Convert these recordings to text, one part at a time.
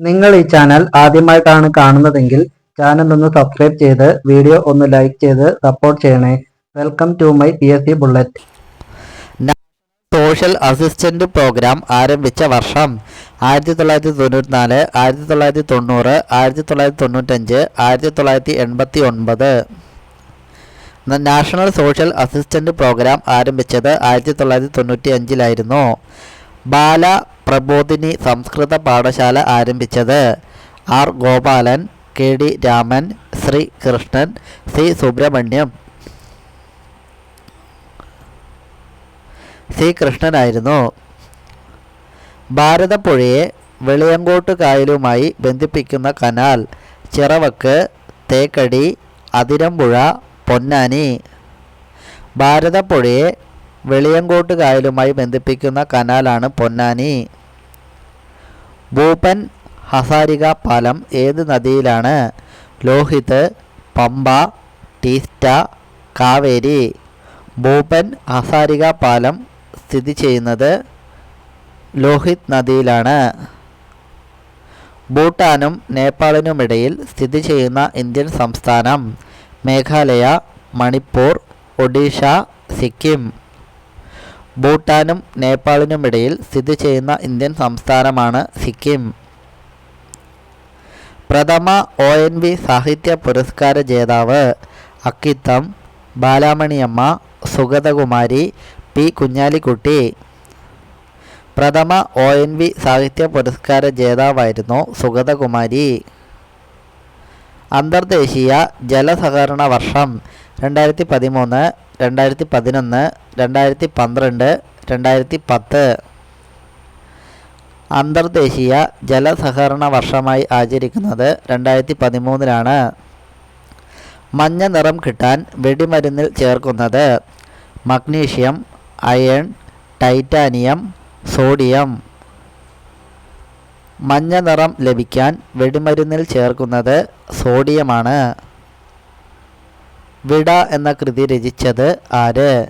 നിങ്ങൾ ഈ ചാനൽ ആദ്യമായിട്ടാണ് കാണുന്നതെങ്കിൽ ചാനൽ ഒന്ന് സബ്സ്ക്രൈബ് ചെയ്ത് വീഡിയോ ഒന്ന് ലൈക്ക് ചെയ്ത് സപ്പോർട്ട് ചെയ്യണേ. Welcome to my P S C bullet social assistant programme ആരംഭിച്ച വർഷം ആയിരത്തി തൊള്ളായിരത്തി തൊണ്ണൂറ്റിനാല് ആയിരത്തി തൊള്ളായിരത്തി തൊണ്ണൂറ് ആയിരത്തി തൊള്ളായിരത്തി തൊണ്ണൂറ്റഞ്ച് ആയിരത്തി തൊള്ളായിരത്തി എൺപത്തി ഒൻപത് നാഷണൽ സോഷ്യൽ അസിസ്റ്റന്റ് പ്രോഗ്രാം ആരംഭിച്ചത് ആയിരത്തി തൊള്ളായിരത്തി തൊണ്ണൂറ്റി അഞ്ചിലായിരുന്നു ബാല പ്രബോധിനി സംസ്കൃത പാഠശാല ആരംഭിച്ചത്. R. Gopalan K. D. Raman Shri. Krishnan C. Subrahmanyam. C. കൃഷ്ണനായിരുന്നു ഭാരതപ്പുഴയെ വെളിയങ്കോട്ട് കായലുമായി ബന്ധിപ്പിക്കുന്ന കനാൽ ചിറവക്ക് തേക്കടി അതിരമ്പുഴ പൊന്നാനി. ഭാരതപ്പുഴയെ വെളിയങ്കോട്ട് കായലുമായി ബന്ധിപ്പിക്കുന്ന കനാലാണ് പൊന്നാനി. ഭൂപൻ ഹസാരിക പാലം ഏത് നദിയിലാണ്? ലോഹിത് പമ്പ ടീസ്റ്റ കാവേരി. ഭൂപൻ ഹസാരിക പാലം സ്ഥിതി ചെയ്യുന്നത് ലോഹിത് നദിയിലാണ്. ഭൂട്ടാനും നേപ്പാളിനുമിടയിൽ സ്ഥിതി ചെയ്യുന്ന ഇന്ത്യൻ സംസ്ഥാനം മേഘാലയ മണിപ്പൂർ ഒഡീഷ സിക്കിം. ഭൂട്ടാനും നേപ്പാളിനുമിടയിൽ സ്ഥിതി ചെയ്യുന്ന ഇന്ത്യൻ സംസ്ഥാനമാണ് സിക്കിം. പ്രഥമ ഒ എൻ വി സാഹിത്യ പുരസ്കാര ജേതാവ് അക്കിത്തം ബാലാമണിയമ്മ സുഗതകുമാരി പി കുഞ്ഞാലിക്കുട്ടി. പ്രഥമ ഒ എൻ വി സാഹിത്യ പുരസ്കാര ജേതാവായിരുന്നു സുഗതകുമാരി. അന്തർദേശീയ ജലസഹകരണ വർഷം രണ്ടായിരത്തി പതിമൂന്ന് രണ്ടായിരത്തി പതിനൊന്ന് രണ്ടായിരത്തി പന്ത്രണ്ട് രണ്ടായിരത്തി പത്ത് അന്തർദേശീയ ജലസഹകരണ വർഷമായി ആചരിക്കുന്നത് രണ്ടായിരത്തി പതിമൂന്നിലാണ് മഞ്ഞ നിറം കിട്ടാൻ വെടിമരുന്നിൽ ചേർക്കുന്നത് മഗ്നീഷ്യം അയൺ ടൈറ്റാനിയം സോഡിയം. മഞ്ഞ നിറം ലഭിക്കാൻ വെടിമരുന്നിൽ ചേർക്കുന്നത് സോഡിയമാണ്. വിട എന്ന കൃതി രചിച്ചത് ആര്?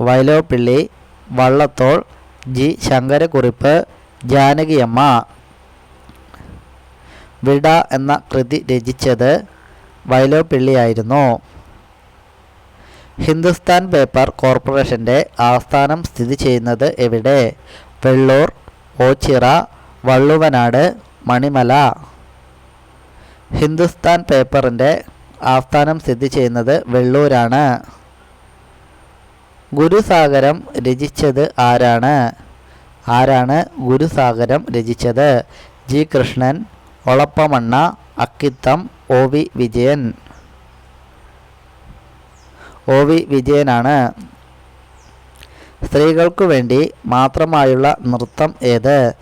വയലോപ്പിള്ളി വള്ളത്തോൾ ജി. ശങ്കരക്കുറിപ്പ് ജാനകിയമ്മ. വിട എന്ന കൃതി രചിച്ചത് വയലോപ്പിള്ളിയായിരുന്നു. ഹിന്ദുസ്ഥാൻ പേപ്പർ കോർപ്പറേഷന്റെ ആസ്ഥാനം സ്ഥിതി ചെയ്യുന്നത് എവിടെ? വെള്ളൂർ ഓച്ചിറ വള്ളുവനാട് മണിമല. ഹിന്ദുസ്ഥാൻ പേപ്പറിന്റെ ആസ്ഥാനം സ്ഥിതി ചെയ്യുന്നത് വെള്ളൂരാണ്. ഗുരുസാഗരം രചിച്ചത് ആരാണ്? ആരാണ് ഗുരുസാഗരം രചിച്ചത്? G. Krishnan Olappamanna Akkitham O. V. Vijayan. O. V. വിജയനാണ്. സ്ത്രീകൾക്കു വേണ്ടി മാത്രമായുള്ള നൃത്തം ഏത്?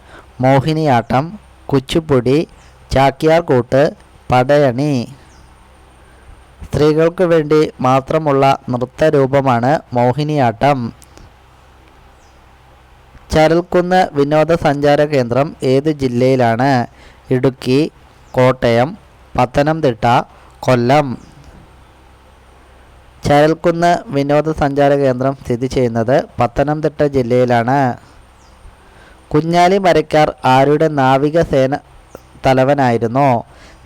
മോഹിനിയാട്ടം കുച്ചിപ്പുടി ചാക്യാർകൂട്ട് പടയണി. സ്ത്രീകൾക്ക് വേണ്ടി മാത്രമുള്ള നൃത്തരൂപമാണ് മോഹിനിയാട്ടം. ചരൽക്കുന്ന് വിനോദസഞ്ചാര കേന്ദ്രം ഏത് ജില്ലയിലാണ്? ഇടുക്കി കോട്ടയം പത്തനംതിട്ട കൊല്ലം. ചരൽക്കുന്ന് വിനോദസഞ്ചാര കേന്ദ്രം സ്ഥിതി ചെയ്യുന്നത് പത്തനംതിട്ട ജില്ലയിലാണ്. കുഞ്ഞാലി മരക്കാർ ആരുടെ നാവികസേന തലവനായിരുന്നു?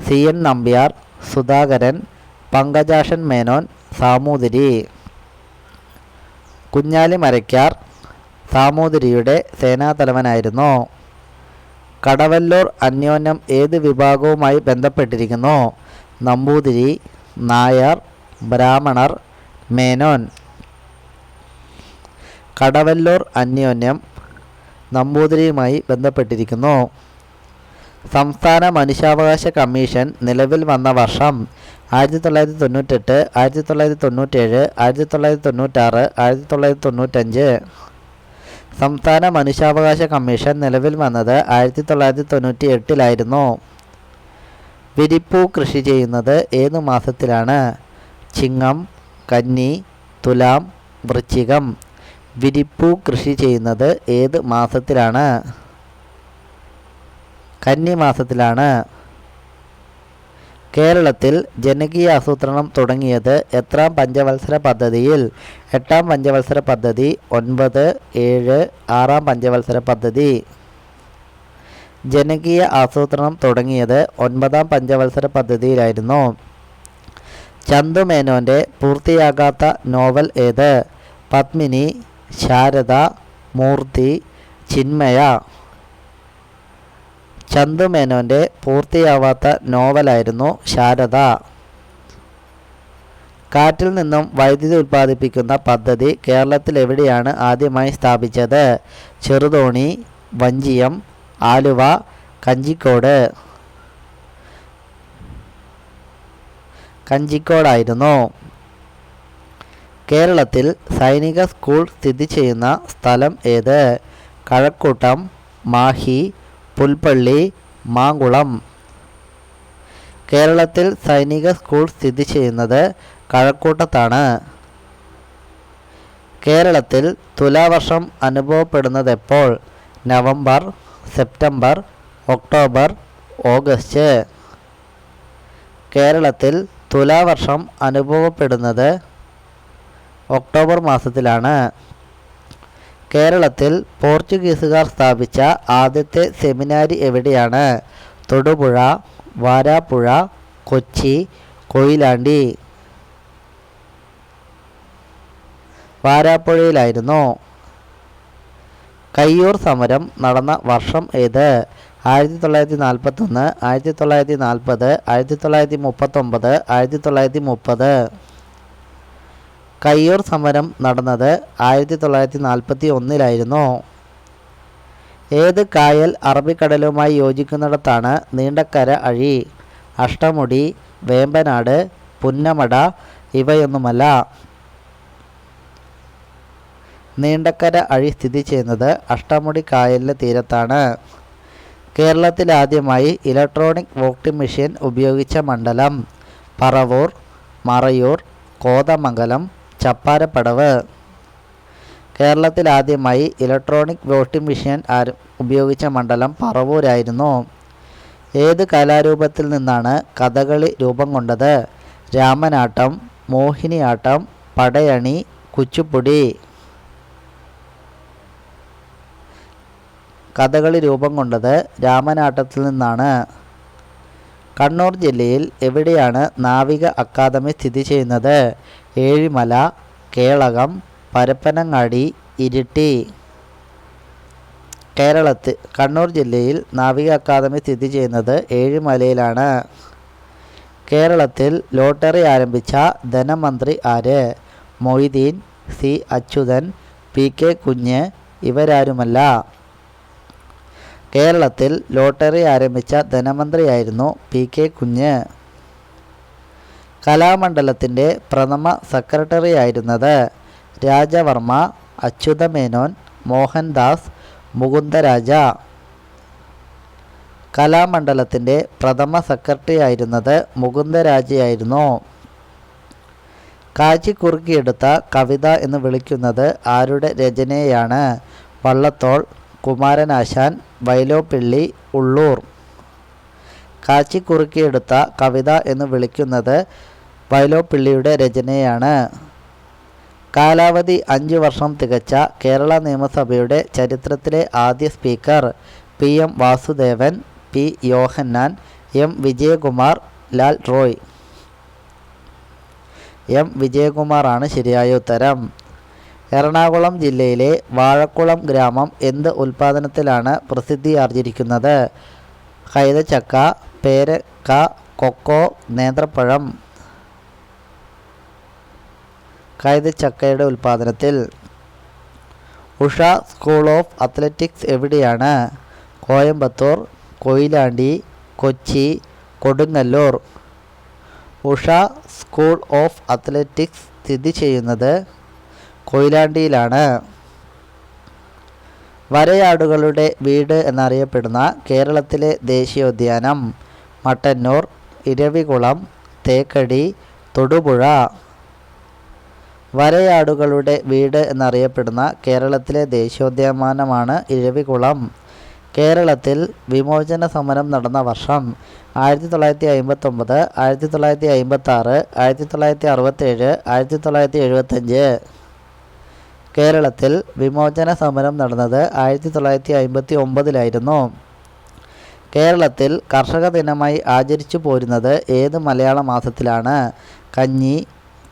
C N Nambiar Sudhakaran Pankajakshan Menon Samoothiri. Kunjali Marakkar സാമൂതിരിയുടെ സേനാതലവനായിരുന്നു. കടവല്ലൂർ അന്യോന്യം ഏത് വിഭാഗവുമായി ബന്ധപ്പെട്ടിരിക്കുന്നു? നമ്പൂതിരി നായർ ബ്രാഹ്മണർ മേനോൻ. കടവല്ലൂർ അന്യോന്യം നമ്പൂതിരിയുമായി ബന്ധപ്പെട്ടിരിക്കുന്നു. സംസ്ഥാന മനുഷ്യാവകാശ കമ്മീഷൻ നിലവിൽ വന്ന വർഷം ആയിരത്തി തൊള്ളായിരത്തി തൊണ്ണൂറ്റെട്ട് ആയിരത്തി തൊള്ളായിരത്തി തൊണ്ണൂറ്റേഴ് ആയിരത്തി തൊള്ളായിരത്തി തൊണ്ണൂറ്റാറ് ആയിരത്തി തൊള്ളായിരത്തി തൊണ്ണൂറ്റഞ്ച് സംസ്ഥാന മനുഷ്യാവകാശ കമ്മീഷൻ നിലവിൽ വന്നത് ആയിരത്തി തൊള്ളായിരത്തി തൊണ്ണൂറ്റി എട്ടിലായിരുന്നു വിരിപ്പൂ കൃഷി ചെയ്യുന്നത് ഏത് മാസത്തിലാണ്? ചിങ്ങം കന്നി തുലാം വൃശ്ചികം. വിരിപ്പൂ കൃഷി ചെയ്യുന്നത് ഏത് മാസത്തിലാണ്? കന്നി മാസത്തിലാണ്. കേരളത്തിൽ ജനകീയ ആസൂത്രണം തുടങ്ങിയത് എത്രാം പഞ്ചവത്സര പദ്ധതിയിൽ? എട്ടാം പഞ്ചവത്സര പദ്ധതി ഒൻപത് ഏഴ് ആറാം പഞ്ചവത്സര പദ്ധതി. ജനകീയ ആസൂത്രണം തുടങ്ങിയത് ഒൻപതാം പഞ്ചവത്സര പദ്ധതിയിലായിരുന്നു. ചന്തു മേനോന്റെ പൂർത്തിയാകാത്ത നോവൽ ഏത്? പത്മിനി ശാരദ മൂർത്തി ചിന്മയ. ചന്തു മേനോന്റെ പൂർത്തിയാവാത്ത നോവലായിരുന്നു ശാരദ. കാറ്റിൽ നിന്നും വൈദ്യുതി ഉൽപ്പാദിപ്പിക്കുന്ന പദ്ധതി കേരളത്തിൽ എവിടെയാണ് ആദ്യമായി സ്ഥാപിച്ചത്? ചെറുതോണി വഞ്ചിയം ആലുവ കഞ്ചിക്കോട്. കഞ്ചിക്കോടായിരുന്നു. കേരളത്തിൽ സൈനിക സ്കൂൾ സ്ഥിതി ചെയ്യുന്ന സ്ഥലം ഏത്? കഴക്കൂട്ടം മാഹി പുൽപ്പള്ളി മാങ്കുളം. കേരളത്തിൽ സൈനിക സ്കൂൾ സ്ഥിതി ചെയ്യുന്നത് കഴക്കൂട്ടത്താണ്. കേരളത്തിൽ തുലാവർഷം അനുഭവപ്പെടുന്നതെപ്പോൾ? November September October August. കേരളത്തിൽ തുലാവർഷം അനുഭവപ്പെടുന്നത് ഒക്ടോബർ മാസത്തിലാണ്. കേരളത്തിൽ പോർച്ചുഗീസുകാർ സ്ഥാപിച്ച ആദ്യത്തെ സെമിനാരി എവിടെയാണ്? തൊടുപുഴ വാരാപ്പുഴ കൊച്ചി കൊയിലാണ്ടി. വാരാപ്പുഴയിലായിരുന്നു കയ്യൂർ സമരം നടന്ന വർഷം ഏത്? ആയിരത്തി തൊള്ളായിരത്തി നാൽപ്പത്തൊന്ന് ആയിരത്തി തൊള്ളായിരത്തി നാൽപ്പത് ആയിരത്തി തൊള്ളായിരത്തി മുപ്പത്തൊമ്പത് ആയിരത്തി തൊള്ളായിരത്തി മുപ്പത് കയ്യൂർ സമരം നടന്നത് ആയിരത്തി തൊള്ളായിരത്തി നാൽപ്പത്തി ഒന്നിലായിരുന്നു ഏത് കായൽ അറബിക്കടലുമായി യോജിക്കുന്നിടത്താണ് നീണ്ടക്കര അഴി അഷ്ടമുടി വേമ്പനാട് പുന്നമട ഇവയൊന്നുമല്ല. നീണ്ടക്കര അഴി സ്ഥിതി ചെയ്യുന്നത് അഷ്ടമുടി കായലിന്റെ തീരത്താണ്. കേരളത്തിലാദ്യമായി ഇലക്ട്രോണിക് വോട്ടിംഗ് മെഷീൻ ഉപയോഗിച്ച മണ്ഡലം പറവൂർ മറയൂർ കോതമംഗലം ചപ്പാരപ്പടവ്. കേരളത്തിൽ ആദ്യമായി ഇലക്ട്രോണിക് വോട്ടിംഗ് മെഷീൻ ഉപയോഗിച്ച മണ്ഡലം പറവൂരായിരുന്നു. ഏത് കലാരൂപത്തിൽ നിന്നാണ് കഥകളി രൂപം കൊണ്ടത്? രാമനാട്ടം മോഹിനിയാട്ടം പടയണി കുച്ചുപ്പുടി. കഥകളി രൂപം കൊണ്ടത് രാമനാട്ടത്തിൽ നിന്നാണ്. കണ്ണൂർ ജില്ലയിൽ എവിടെയാണ് നാവിക അക്കാദമി സ്ഥിതി ചെയ്യുന്നത്? ഏഴിമല കേളകം പരപ്പനങ്ങാടി ഇരിട്ടി. കേരളത്തിൽ കണ്ണൂർ ജില്ലയിൽ നാവിക അക്കാദമി സ്ഥിതി ചെയ്യുന്നത് ഏഴിമലയിലാണ്. കേരളത്തിൽ ലോട്ടറി ആരംഭിച്ച ധനമന്ത്രി ആര്? Moideen C. Achuthan P. K. Kunju ഇവരാരുമല്ല. കേരളത്തിൽ ലോട്ടറി ആരംഭിച്ച ധനമന്ത്രിയായിരുന്നു പി. കെ. കുഞ്ഞ്. കലാമണ്ഡലത്തിന്റെ പ്രഥമ സെക്രട്ടറിയായിരുന്നത് രാജവർമ്മ അച്യുതമേനോൻ മോഹൻദാസ് മുകുന്ദരാജ. കലാമണ്ഡലത്തിന്റെ പ്രഥമ സെക്രട്ടറി ആയിരുന്നത് മുകുന്ദരാജയായിരുന്നു. കാച്ചിക്കുറുക്കിയെടുത്ത കവിത എന്ന് വിളിക്കുന്നത് ആരുടെ രചനയെയാണ്? വള്ളത്തോൾ കുമാരനാശാൻ വൈലോപ്പിള്ളി ഉള്ളൂർ. കാച്ചിക്കുറുക്കിയെടുത്ത കവിത എന്ന് വിളിക്കുന്നത് വൈലോപ്പിള്ളിയുടെ രചനയാണ്. കാലാവധി അഞ്ച് വർഷം തികച്ച കേരള നിയമസഭയുടെ ചരിത്രത്തിലെ ആദ്യ speaker P M Vasudevan P Yohannan M Vijayakumar Lal Roy. M വിജയകുമാറാണ് ശരിയായ ഉത്തരം. എറണാകുളം ജില്ലയിലെ വാഴക്കുളം ഗ്രാമം എന്ത് ഉൽപ്പാദനത്തിലാണ് പ്രസിദ്ധിയാർജിരിക്കുന്നത് കൈതച്ചക്ക പേരക്ക കൊക്കോ നേന്ത്രപ്പഴം. കൈതച്ചക്കയുടെ ഉൽപ്പാദനത്തിൽ ഉഷ സ്കൂൾ ഓഫ് അത്ലറ്റിക്സ് എവിടെയാണ്? Coimbatore Koyilandy Kochi Kodungallur. Usha school of athletics സ്ഥിതി ചെയ്യുന്നത് കൊയിലാണ്ടിയിലാണ്. വരയാടുകളുടെ വീട് എന്നറിയപ്പെടുന്ന കേരളത്തിലെ ദേശീയോദ്യാനം മട്ടന്നൂർ ഇരവികുളം തേക്കടി തൊടുപുഴ. വരയാടുകളുടെ വീട് എന്നറിയപ്പെടുന്ന കേരളത്തിലെ ദേശീയോദ്യാനമാണ് ഇരവികുളം. കേരളത്തിൽ വിമോചന സമരം നടന്ന വർഷം ആയിരത്തി തൊള്ളായിരത്തി അമ്പത്തൊമ്പത് ആയിരത്തി തൊള്ളായിരത്തി അമ്പത്തി ആറ് ആയിരത്തി തൊള്ളായിരത്തി അറുപത്തേഴ് ആയിരത്തി തൊള്ളായിരത്തി എഴുപത്തഞ്ച് കേരളത്തിൽ വിമോചന സമരം നടന്നത് ആയിരത്തി തൊള്ളായിരത്തി അമ്പത്തി ഒമ്പതിലായിരുന്നു കേരളത്തിൽ കർഷക ദിനമായി ആചരിച്ചു പോരുന്നത് ഏത് മലയാള മാസത്തിലാണ്? കഞ്ഞി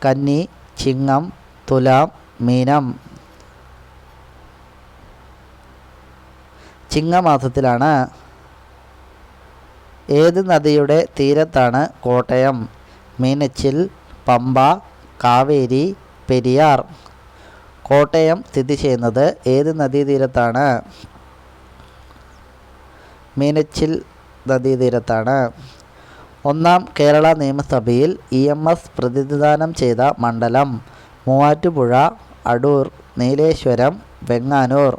കന്നി ചിങ്ങം തുലാം മീനം. ചിങ്ങമാസത്തിലാണ്. ഏത് നദിയുടെ തീരത്താണ് കോട്ടയം? മീനച്ചിൽ പമ്പ കാവേരി പെരിയാർ. കോട്ടയം സ്ഥിതി ചെയ്യുന്നത് ഏത് നദീതീരത്താണ്? മീനച്ചിൽ നദീതീരത്താണ്. ഒന്നാം കേരള നിയമസഭയിൽ ഇ എം എസ് പ്രതിനിധാനം ചെയ്ത മണ്ഡലം Muvattupuzha Adoor Nileshwaram Venganoor.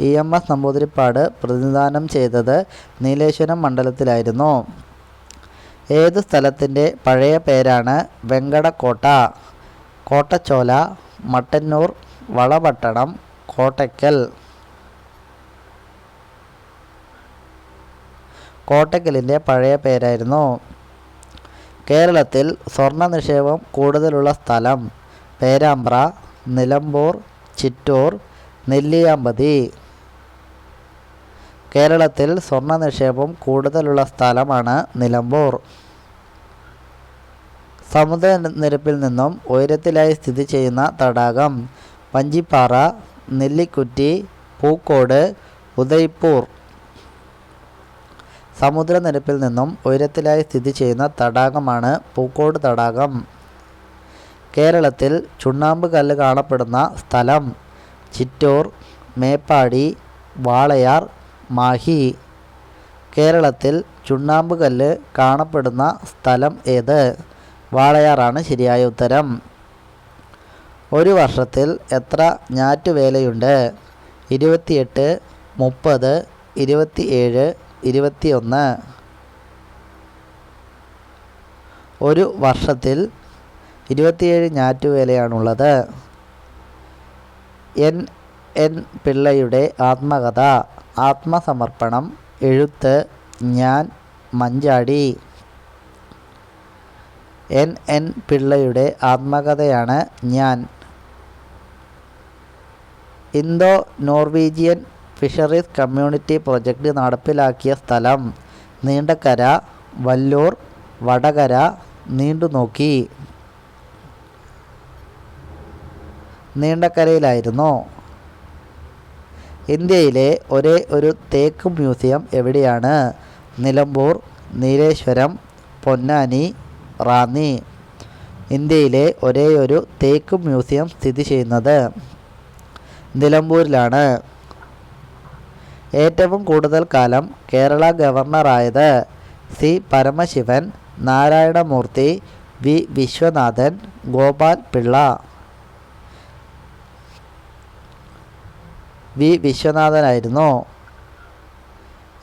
E M S Namboodiripad പ്രതിനിധാനം ചെയ്തത് നീലേശ്വരം മണ്ഡലത്തിലായിരുന്നു. ഏത് സ്ഥലത്തിന്റെ പഴയ പേരാണ് വെങ്കടക്കോട്ട? കോട്ടച്ചോല മട്ടന്നൂർ വളപട്ടണം കോട്ടയ്ക്കൽ. കോട്ടയ്ക്കലിന്റെ പഴയ പേരായിരുന്നു. കേരളത്തിൽ സ്വർണ നിക്ഷേപം കൂടുതലുള്ള സ്ഥലം പേരാമ്പ്ര നിലമ്പൂർ ചിറ്റൂർ നെല്ലിയാമ്പതി. കേരളത്തിൽ സ്വർണ നിക്ഷേപം കൂടുതലുള്ള സ്ഥലമാണ് നിലമ്പൂർ. സമുദ്രനിരപ്പിൽ നിന്നും ഉയരത്തിലായി സ്ഥിതി ചെയ്യുന്ന തടാകം വഞ്ചിപ്പാറ നെല്ലിക്കുറ്റി പൂക്കോട് ഉദയ്പൂർ. സമുദ്രനിരപ്പിൽ നിന്നും ഉയരത്തിലായി സ്ഥിതി ചെയ്യുന്ന തടാകമാണ് പൂക്കോട് തടാകം. കേരളത്തിൽ ചുണ്ണാമ്പ് കല്ല് കാണപ്പെടുന്ന സ്ഥലം ചിറ്റൂർ മേപ്പാടി വാളയാർ മാഹി. കേരളത്തിൽ ചുണ്ണാമ്പ് കല്ല് കാണപ്പെടുന്ന സ്ഥലം ഏത്? വാളയാറാണ് ശരിയായ ഉത്തരം. ഒരു വർഷത്തിൽ എത്ര ഞാറ്റുവേലയുണ്ട്? ഇരുപത്തിയെട്ട് മുപ്പത് ഇരുപത്തിയേഴ് ഇരുപത്തിയൊന്ന്. ഒരു വർഷത്തിൽ ഇരുപത്തിയേഴ് ഞാറ്റുവേലയാണുള്ളത്. എൻ എൻ പിള്ളയുടെ ആത്മകഥ ആത്മസമർപ്പണം എഴുത്ത് ഞാൻ മഞ്ചാടി. എൻ എൻ പിള്ളയുടെ ആത്മകഥയാണ് ഞാൻ. Indo Norwegian fisheries community project നടപ്പിലാക്കിയ സ്ഥലം. നീണ്ടക്കര വല്ലൂർ വടകര നീണ്ടുനോക്കി. നീണ്ടക്കരയിലായിരുന്നു. ഇന്ത്യയിലെ ഒരേ ഒരു തേക്ക് മ്യൂസിയം എവിടെയാണ്? നിലമ്പൂർ നീലേശ്വരം പൊന്നാനി റാന്നി. ഇന്ത്യയിലെ ഒരേയൊരു തേക്ക് മ്യൂസിയം സ്ഥിതി ചെയ്യുന്നത് നിലമ്പൂരിലാണ്. ഏറ്റവും കൂടുതൽ കാലം Kerala ഗവർണറായത് C Paramasivan Narayanamurthy V Viswanathan Gopal Pillai. V വിശ്വനാഥനായിരുന്നു.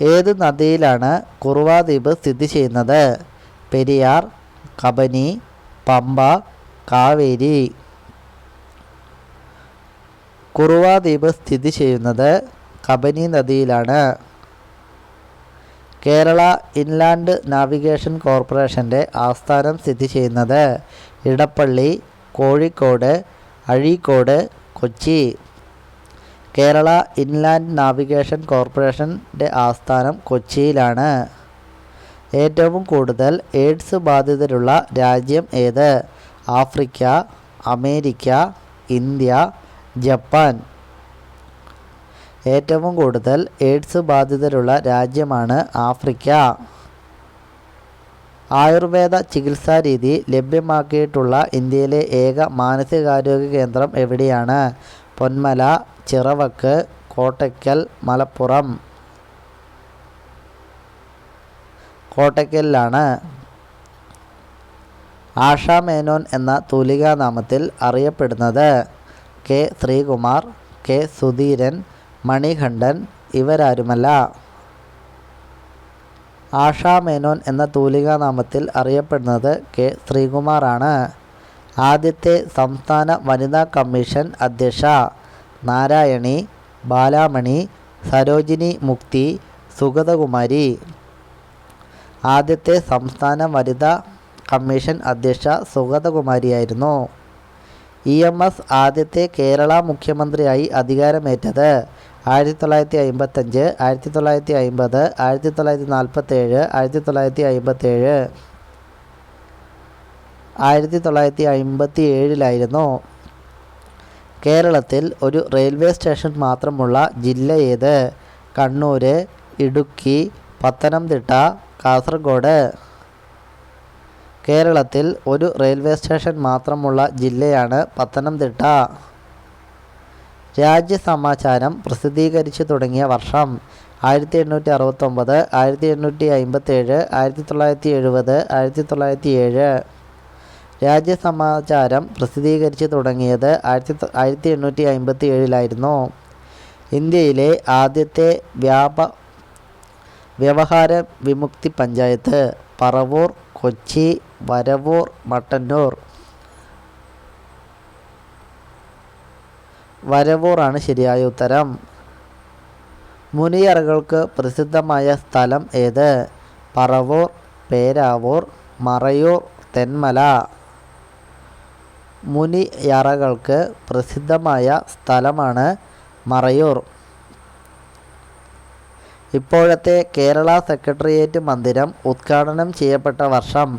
ഏത് നദിയിലാണ് കുറുവാദ്വീപ് സ്ഥിതി ചെയ്യുന്നത്? പെരിയാർ കബനി പമ്പ കാവേരി. കുറുവാദ്വീപ് സ്ഥിതി ചെയ്യുന്നത് കബനി നദിയിലാണ്. കേരള ഇൻലാൻഡ് നാവിഗേഷൻ കോർപ്പറേഷന്റെ ആസ്ഥാനം സ്ഥിതി ചെയ്യുന്നത് ഇടപ്പള്ളി കോഴിക്കോട് അഴീക്കോട് കൊച്ചി. കേരള ഇൻലാൻഡ് നാവിഗേഷൻ കോർപ്പറേഷന്റെ ആസ്ഥാനം കൊച്ചിയിലാണ്. ഏറ്റവും കൂടുതൽ എയ്ഡ്സ് ബാധിതരുള്ള രാജ്യം ഏത്? Africa America India Japan. ഏറ്റവും കൂടുതൽ എയ്ഡ്സ് ബാധിതരുള്ള രാജ്യമാണ് ആഫ്രിക്ക. ആയുർവേദ ചികിത്സാ രീതി ലഭ്യമാക്കിയിട്ടുള്ള ഇന്ത്യയിലെ ഏക മാനസികാരോഗ്യ കേന്ദ്രം എവിടെയാണ്? പൊന്മല ചിറവക്ക് കോട്ടയ്ക്കൽ മലപ്പുറം. കോട്ടയ്ക്കലിലാണ്. ആഷ മേനോൻ എന്ന തൂലികാനാമത്തിൽ അറിയപ്പെടുന്നത്. കെ ശ്രീകുമാർ കെ സുധീരൻ മണികണ്ഠൻ ഇവരാരുമല്ല. ആഷാമേനോൻ എന്ന തൂലികാനാമത്തിൽ അറിയപ്പെടുന്നത് കെ. ശ്രീകുമാറാണ്. ആദ്യത്തെ സംസ്ഥാന വനിതാ കമ്മീഷൻ അധ്യക്ഷ നാരായണി ബാലാമണി സരോജിനി മുക്തി സുഗതകുമാരി. ആദ്യത്തെ സംസ്ഥാന വനിതാ കമ്മീഷൻ അധ്യക്ഷ സുഗതകുമാരിയായിരുന്നു. ഇ എം എസ് ആദ്യത്തെ കേരള മുഖ്യമന്ത്രിയായി അധികാരമേറ്റത് ആയിരത്തി തൊള്ളായിരത്തി അമ്പത്തഞ്ച് ആയിരത്തി തൊള്ളായിരത്തി അമ്പത് ആയിരത്തി തൊള്ളായിരത്തി നാൽപ്പത്തേഴ് ആയിരത്തി തൊള്ളായിരത്തി അമ്പത്തേഴ് ആയിരത്തി തൊള്ളായിരത്തി അമ്പത്തി ഏഴിലായിരുന്നു കേരളത്തിൽ ഒരു റെയിൽവേ സ്റ്റേഷൻ മാത്രമുള്ള ജില്ല ഏത്? കണ്ണൂർ ഇടുക്കി പത്തനംതിട്ട കാസർഗോഡ്. കേരളത്തിൽ ഒരു റെയിൽവേ സ്റ്റേഷൻ മാത്രമുള്ള ജില്ലയാണ് പത്തനംതിട്ട. രാജ്യസമാചാരം പ്രസിദ്ധീകരിച്ചു തുടങ്ങിയ വർഷം ആയിരത്തി എണ്ണൂറ്റി അറുപത്തൊമ്പത് ആയിരത്തി എണ്ണൂറ്റി അമ്പത്തേഴ് ആയിരത്തി തൊള്ളായിരത്തി എഴുപത് ആയിരത്തി തൊള്ളായിരത്തി ഏഴ് രാജ്യസമാചാരം പ്രസിദ്ധീകരിച്ചു തുടങ്ങിയത് ആയിരത്തി ആയിരത്തി എണ്ണൂറ്റി അമ്പത്തി ഏഴിലായിരുന്നു ഇന്ത്യയിലെ ആദ്യത്തെ വ്യാപ വ്യവഹാര വിമുക്തി പഞ്ചായത്ത് പറവൂർ കൊച്ചി വരവൂർ മട്ടന്നൂർ. വരവൂറാണ് ശരിയായ ഉത്തരം. മുനിയറകൾക്ക് പ്രസിദ്ധമായ സ്ഥലം ഏത്? പറവൂർ പേരാവൂർ മറയൂർ തെന്മല. മുനിയറകൾക്ക് പ്രസിദ്ധമായ സ്ഥലമാണ് മറയൂർ. ഇപ്പോഴത്തെ കേരള സെക്രട്ടേറിയറ്റ് മന്ദിരം ഉദ്ഘാടനം ചെയ്യപ്പെട്ട വർഷം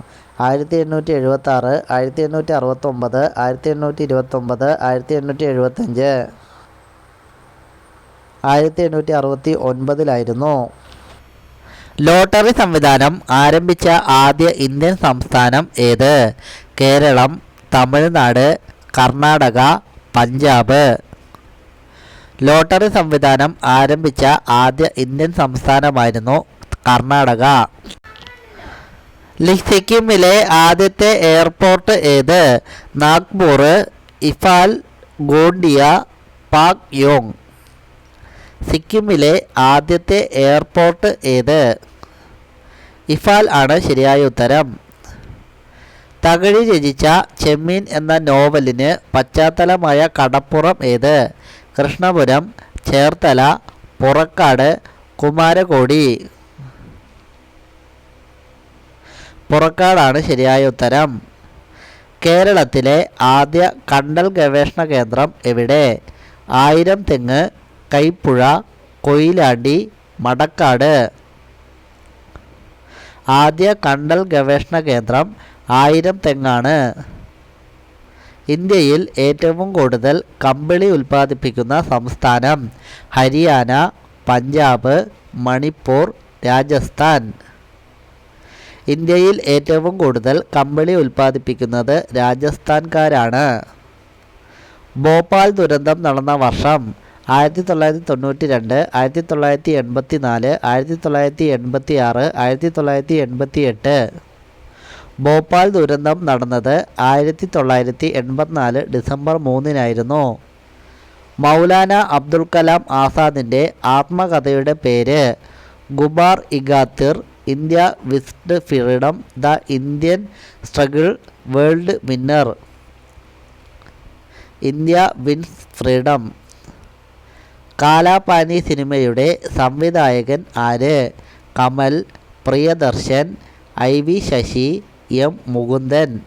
ആയിരത്തി എണ്ണൂറ്റി എഴുപത്തി ആറ് ആയിരത്തി എണ്ണൂറ്റി അറുപത്തൊമ്പത് ആയിരത്തി എണ്ണൂറ്റി ഇരുപത്തൊമ്പത് ആയിരത്തി എണ്ണൂറ്റി എഴുപത്തഞ്ച് ആയിരത്തി എണ്ണൂറ്റി അറുപത്തി ഒൻപതിലായിരുന്നു ലോട്ടറി സംവിധാനം ആരംഭിച്ച ആദ്യ ഇന്ത്യൻ സംസ്ഥാനം ഏത്? കേരളം തമിഴ്നാട് കർണാടക പഞ്ചാബ്. ലോട്ടറി സംവിധാനം ആരംഭിച്ച ആദ്യ ഇന്ത്യൻ സംസ്ഥാനമായിരുന്നു കർണാടക. സിക്കിമിലെ ആദ്യത്തെ എയർപോർട്ട് ഏത്? നാഗ്പൂർ ഇഫാൽ ഗോണ്ടിയ പാക് യോങ്. സിക്കിമിലെ ആദ്യത്തെ എയർപോർട്ട് ഏത്? ഇഫാൽ ആണ് ശരിയായ ഉത്തരം. തകഴി രചിച്ച ചെമ്മീൻ എന്ന നോവലിന് പശ്ചാത്തലമായ കടപ്പുറം ഏത്? കൃഷ്ണപുരം ചേർത്തല പുറക്കാട് കുമാരകോടി. പുറക്കാടാണ് ശരിയായ ഉത്തരം. കേരളത്തിലെ ആദ്യ കണ്ടൽ ഗവേഷണ കേന്ദ്രം എവിടെ? ആയിരം തെങ്ങ് കൈപ്പുഴ കൊയിലാണ്ടി മടക്കാട്. ആദ്യ കണ്ടൽ ഗവേഷണ കേന്ദ്രം ആയിരം തെങ്ങാണ്. ഇന്ത്യയിൽ ഏറ്റവും കൂടുതൽ കമ്പിളി ഉൽപ്പാദിപ്പിക്കുന്ന സംസ്ഥാനം ഹരിയാന പഞ്ചാബ് മണിപ്പൂർ രാജസ്ഥാൻ. ഇന്ത്യയിൽ ഏറ്റവും കൂടുതൽ കമ്പിളി ഉൽപ്പാദിപ്പിക്കുന്നത് രാജസ്ഥാൻകാരാണ്. ഭോപ്പാൽ ദുരന്തം നടന്ന വർഷം ആയിരത്തി തൊള്ളായിരത്തി തൊണ്ണൂറ്റി രണ്ട് ആയിരത്തി തൊള്ളായിരത്തി എൺപത്തി നാല് ആയിരത്തി തൊള്ളായിരത്തി എൺപത്തി ആറ് ആയിരത്തി തൊള്ളായിരത്തി എൺപത്തി എട്ട് ഭോപ്പാൽ ദുരന്തം നടന്നത് ആയിരത്തി തൊള്ളായിരത്തി എൺപത്തിനാല് ഡിസംബർ മൂന്നിനായിരുന്നു. മൗലാന അബ്ദുൽ കലാം ആസാദിന്റെ ആത്മകഥയുടെ പേര് Ghubar ഇഗാത്തിർ India വിസ്ഡ് freedom the Indian struggle world winner. India wins freedom. Kalapani സിനിമയുടെ സംവിധായകൻ ആര്? Kamal Priyadarshan I V Sasi M Mukundan.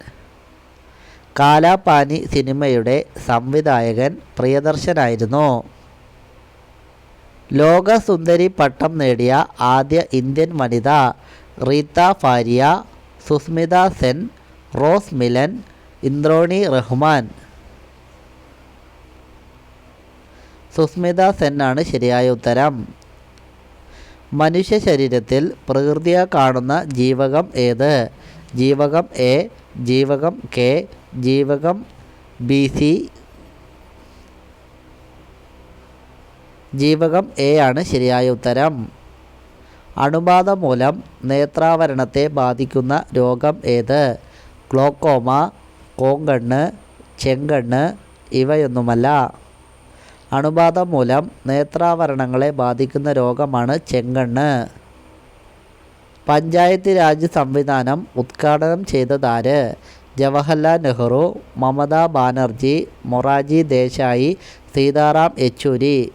Kalapani സിനിമയുടെ സംവിധായകൻ പ്രിയദർശനായിരുന്നു. ലോകസുന്ദരി പട്ടം നേടിയ ആദ്യ ഇന്ത്യൻ വനിത റീത്ത ഫാരിയ സുസ്മിത സെൻ റോസ് മിലൻ ഇന്ദ്രോണി റഹ്മാൻ. സുസ്മിത സെൻ ആണ് ശരിയായ ഉത്തരം. മനുഷ്യ ശരീരത്തിൽ പ്രകൃതിയെ കാണുന്ന ജീവകം ഏത്? ജീവകം എ ജീവകം കെ ജീവകം ബി സി ജീവകം എ ആണ് ശരിയായ ഉത്തരം. അണുബാധ മൂലം നേത്രാവരണത്തെ ബാധിക്കുന്ന രോഗം ഏത്? ഗ്ലോക്കോമ കോങ്കണ്ണ് ചെങ്കണ്ണ് ഇവയൊന്നുമല്ല. അണുബാധ മൂലം നേത്രാവരണങ്ങളെ ബാധിക്കുന്ന രോഗമാണ് ചെങ്കണ്ണ്. പഞ്ചായത്ത് രാജ് സംവിധാനം ഉദ്ഘാടനം ചെയ്തതാര് ജവഹർലാൽ നെഹ്റു മമതാ ബാനർജി മൊറാജി ദേശായി സീതാറാം യെച്ചൂരി.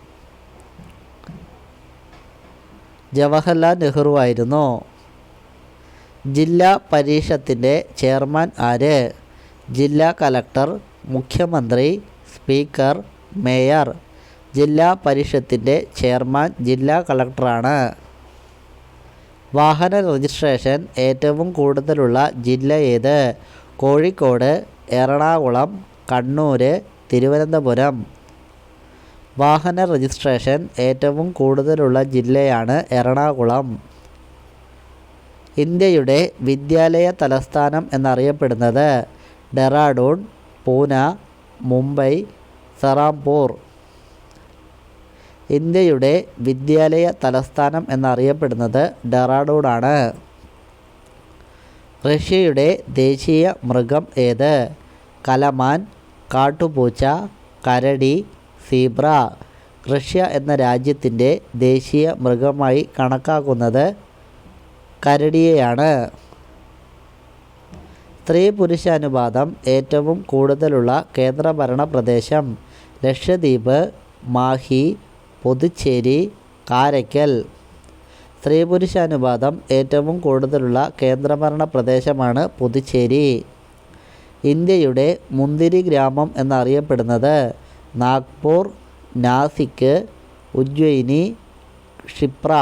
ജവഹർലാൽ നെഹ്റു ആയിരുന്നു. ജില്ലാ പരീഷത്തിന്റെ ചെയർമാൻ ആര്? ജില്ലാ കലക്ടർ മുഖ്യമന്ത്രി സ്പീക്കർ മേയർ. ജില്ലാ പരിഷത്തിന്റെ ചെയർമാൻ ജില്ലാ കളക്ടറാണ് വാഹന രജിസ്ട്രേഷൻ ഏറ്റവും കൂടുതലുള്ള ജില്ല ഏത്? കോഴിക്കോട് എറണാകുളം കണ്ണൂർ തിരുവനന്തപുരം. വാഹന രജിസ്ട്രേഷൻ ഏറ്റവും കൂടുതലുള്ള ജില്ലയാണ് എറണാകുളം. ഇന്ത്യയുടെ വിദ്യാലയ തലസ്ഥാനം എന്നറിയപ്പെടുന്നത് ഡെറാഡൂൺ പൂന മുംബൈ സറാംപൂർ. ഇന്ത്യയുടെ വിദ്യാലയ തലസ്ഥാനം എന്നറിയപ്പെടുന്നത് ഡെറാഡൂണാണ്. റഷ്യയുടെ ദേശീയ മൃഗം ഏത്? കലമാൻ കാട്ടുപൂച്ച കരടി സീബ്ര റഷ്യ എന്ന രാജ്യത്തിന്റെ ദേശീയ മൃഗമായി കണക്കാക്കുന്നത് കരടിയെയാണ്. സ്ത്രീ പുരുഷ അനുപാതം ഏറ്റവും കൂടുതലുള്ള കേന്ദ്രഭരണ പ്രദേശം ലക്ഷദ്വീപ് മാഹി പുതുച്ചേരി കാരയ്ക്കൽ. സ്ത്രീ പുരുഷ അനുപാതം ഏറ്റവും കൂടുതലുള്ള കേന്ദ്രഭരണ പ്രദേശമാണ് പുതുച്ചേരി. ഇന്ത്യയുടെ മുന്തിരി ഗ്രാമം എന്നറിയപ്പെടുന്നത് നാഗ്പൂർ നാസിക് ഉജ്ജയിനി ക്ഷിപ്ര.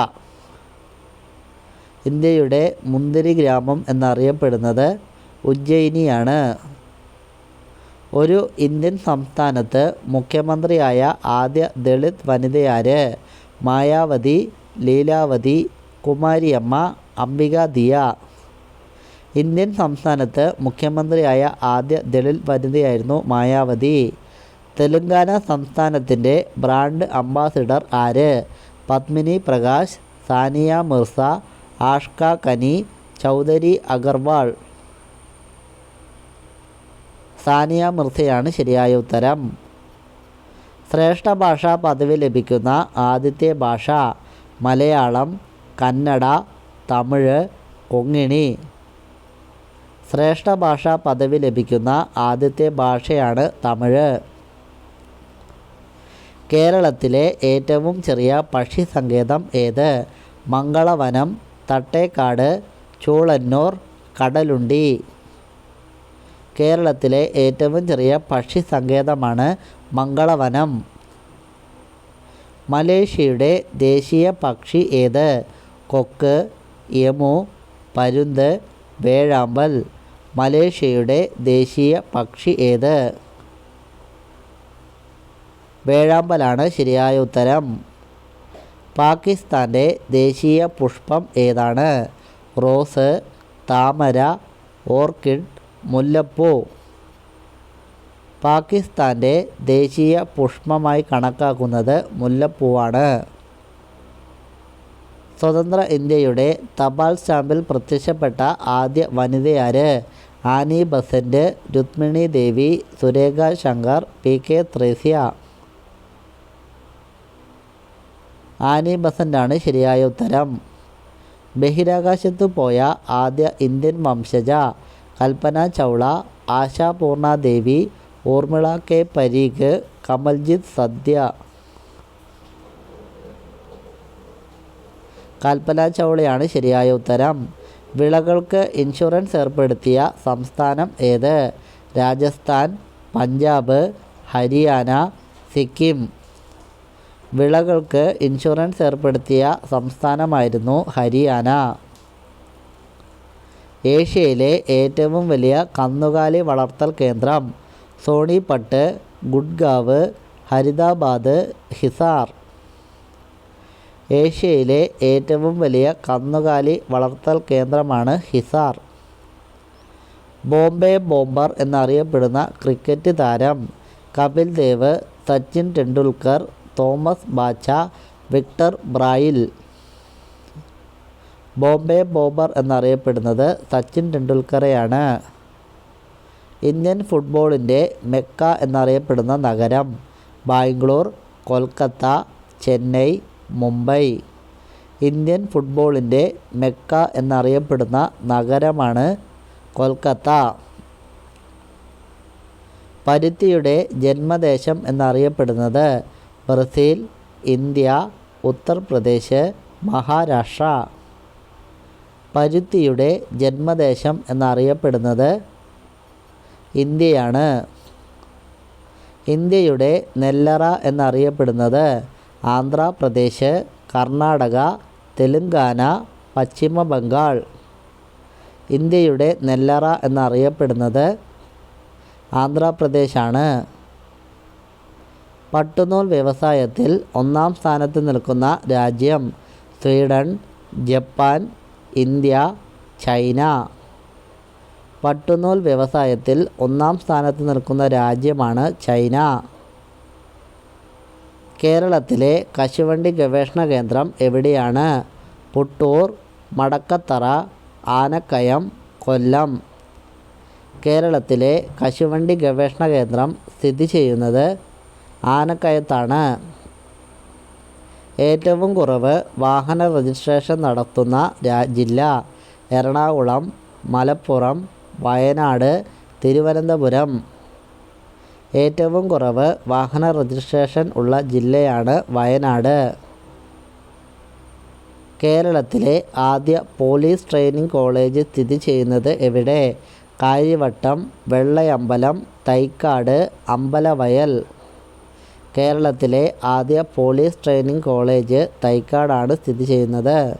ഇന്ത്യയുടെ മുന്തിരി ഗ്രാമം എന്നറിയപ്പെടുന്നത് ഉജ്ജയിനിയാണ് ഒരു ഇന്ത്യൻ സംസ്ഥാനത്ത് മുഖ്യമന്ത്രിയായ ആദ്യ ദളിത് വനിതയാര് മായാവതി ലീലാവതി കുമാരിയമ്മ അംബിക ദിയ. ഇന്ത്യൻ സംസ്ഥാനത്ത് മുഖ്യമന്ത്രിയായ ആദ്യ ദളിത് വനിതയായിരുന്നു മായാവതി. തെലുങ്കാന സംസ്ഥാനത്തിന്റെ ബ്രാൻഡ് അംബാസിഡർ ആര്? പത്മിനി പ്രകാശ് സാനിയ മിർസ ആഷ്ക കനി ചൗധരി അഗർവാൾ. സാനിയ മിർസയാണ് ശരിയായ ഉത്തരം. ശ്രേഷ്ഠ ഭാഷാ പദവി ലഭിക്കുന്ന ആദ്യത്തെ ഭാഷ മലയാളം കന്നഡ തമിഴ് കൊങ്ങിണി. ശ്രേഷ്ഠ ഭാഷാ പദവി ലഭിക്കുന്ന ആദ്യത്തെ ഭാഷയാണ് തമിഴ്. കേരളത്തിലെ ഏറ്റവും ചെറിയ പക്ഷി സങ്കേതം ഏത്? മംഗളവനം തട്ടേക്കാട് ചൂളന്നൂർ കടലുണ്ടി. കേരളത്തിലെ ഏറ്റവും ചെറിയ പക്ഷി സങ്കേതമാണ് മംഗളവനം. മലേഷ്യയുടെ ദേശീയ പക്ഷി ഏത്? കൊക്ക് യമു പരുന്ത് വേഴാമ്പൽ. മലേഷ്യയുടെ ദേശീയ പക്ഷി ഏത്? വേഴാമ്പലാണ് ശരിയായ ഉത്തരം. പാകിസ്ഥാന്റെ ദേശീയ പുഷ്പം ഏതാണ്? റോസ് താമര ഓർക്കിഡ് മുല്ലപ്പൂ. പാകിസ്ഥാന്റെ ദേശീയ പുഷ്പമായി കണക്കാക്കുന്നത് മുല്ലപ്പൂവാണ്. സ്വതന്ത്ര ഇന്ത്യയുടെ തപാൽ സ്റ്റാമ്പിൽ പ്രത്യക്ഷപ്പെട്ട ആദ്യ വനിതയാര്? Annie Besant Rukmini Devi Surekha Shankar P K Thresia. Annie ബസന്റാണ് ശരിയായ ഉത്തരം. ബഹിരാകാശത്ത് പോയ ആദ്യ ഇന്ത്യൻ വംശജ കൽപ്പന ചൗള ആശാ പൂർണാദേവി ഊർമിള കെ പരീഖ് കമൽജിത്ത് സദ്യ. കൽപ്പന ചൗളയാണ് ശരിയായ ഉത്തരം. വിളകൾക്ക് ഇൻഷുറൻസ് ഏർപ്പെടുത്തിയ സംസ്ഥാനം ഏത്? രാജസ്ഥാൻ പഞ്ചാബ് ഹരിയാന സിക്കിം. വിളകൾക്ക് ഇൻഷുറൻസ് ഏർപ്പെടുത്തിയ സംസ്ഥാനമായിരുന്നു ഹരിയാന. ഏഷ്യയിലെ ഏറ്റവും വലിയ കന്നുകാലി വളർത്തൽ കേന്ദ്രം സോണിപട്ട് ഗുഡ്ഗാവ് ഹരിദാബാദ് ഹിസാർ. ഏഷ്യയിലെ ഏറ്റവും വലിയ കന്നുകാലി വളർത്തൽ കേന്ദ്രമാണ് ഹിസാർ. ബോംബെ ബോംബർ എന്നറിയപ്പെടുന്ന ക്രിക്കറ്റ് താരം Kapil Dev Sachin Tendulkar Thomas ബാച്ച Victor ബ്രായിൽ. Bombay bomber എന്നറിയപ്പെടുന്നത് സച്ചിൻ ടെണ്ടുൽക്കറെയാണ്. ഇന്ത്യൻ ഫുട്ബോളിന്റെ മെക്ക എന്നറിയപ്പെടുന്ന നഗരം ബാംഗ്ലൂർ കൊൽക്കത്ത ചെന്നൈ മുംബൈ. ഇന്ത്യൻ ഫുട്ബോളിന്റെ മെക്ക എന്നറിയപ്പെടുന്ന നഗരമാണ് കൊൽക്കത്ത. പരുത്തിയുടെ ജന്മദേശം എന്നറിയപ്പെടുന്നത് ബ്രസീൽ ഇന്ത്യ ഉത്തർപ്രദേശ് മഹാരാഷ്ട്ര. പരുത്തിയുടെ ജന്മദേശം എന്നറിയപ്പെടുന്നത് ഇന്ത്യയാണ്. ഇന്ത്യയുടെ നെല്ലറ എന്നറിയപ്പെടുന്നത് ആന്ധ്രാപ്രദേശ് കർണാടക തെലുങ്കാന പശ്ചിമ ബംഗാൾ ഇന്ത്യയുടെ നെല്ലറ എന്നറിയപ്പെടുന്നത് ആന്ധ്രാപ്രദേശാണ്. പട്ടുനൂൽ വ്യവസായത്തിൽ ഒന്നാം സ്ഥാനത്ത് നിൽക്കുന്ന രാജ്യം സ്വീഡൻ ജപ്പാൻ ഇന്ത്യ ചൈന. പട്ടുനൂൽ വ്യവസായത്തിൽ ഒന്നാം സ്ഥാനത്ത് നിൽക്കുന്ന രാജ്യമാണ് ചൈന. കേരളത്തിലെ കശുവണ്ടി ഗവേഷണ കേന്ദ്രം എവിടെയാണ്? പുട്ടൂർ മടക്കത്തറ ആനക്കയം കൊല്ലം. കേരളത്തിലെ കശുവണ്ടി ഗവേഷണ കേന്ദ്രം സ്ഥിതി ചെയ്യുന്നത് ആനക്കയത്താണ്. ഏറ്റവും കുറവ് വാഹന രജിസ്ട്രേഷൻ നടത്തുന്ന ജില്ല എറണാകുളം മലപ്പുറം വയനാട് തിരുവനന്തപുരം. ഏറ്റവും കുറവ് വാഹന രജിസ്ട്രേഷൻ ഉള്ള ജില്ലയാണ് വയനാട്. കേരളത്തിലെ ആദ്യ പോലീസ് ട്രെയിനിങ് കോളേജ് സ്ഥിതി ചെയ്യുന്നത് എവിടെ? കാര്യവട്ടം വെള്ളയമ്പലം തൈക്കാട് അമ്പലവയൽ. കേരളത്തിലെ ആദ്യ പോലീസ് ട്രെയിനിങ് കോളേജ് തൈക്കാടാണ് സ്ഥിതി ചെയ്യുന്നത്.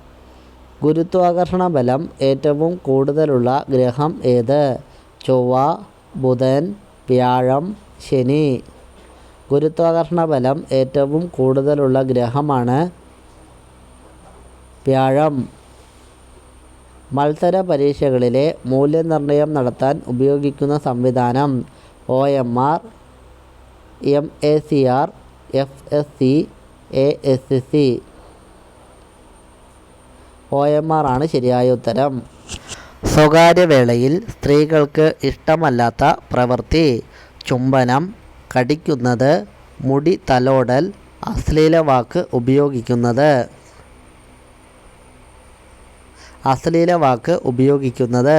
ഗുരുത്വാകർഷണ ബലം ഏറ്റവും കൂടുതലുള്ള ഗ്രഹം ഏത്? ചൊവ്വ ബുധൻ വ്യാഴം ശനി. ഗുരുത്വാകർഷണ ബലം ഏറ്റവും കൂടുതലുള്ള ഗ്രഹമാണ് വ്യാഴം. മത്സര പരീക്ഷകളിലെ മൂല്യനിർണയം നടത്താൻ ഉപയോഗിക്കുന്ന സംവിധാനം O M R M A C R F S C A S C O M R ആണ് ശരിയായ ഉത്തരം. സ്വകാര്യ വേളയിൽ സ്ത്രീകൾക്ക് ഇഷ്ടമല്ലാത്ത പ്രവൃത്തി. ചുംബനം കടിക്കുന്നത് മുടി തലോടൽ അശ്ലീല വാക്ക് ഉപയോഗിക്കുന്നത്. അശ്ലീല വാക്ക് ഉപയോഗിക്കുന്നത്.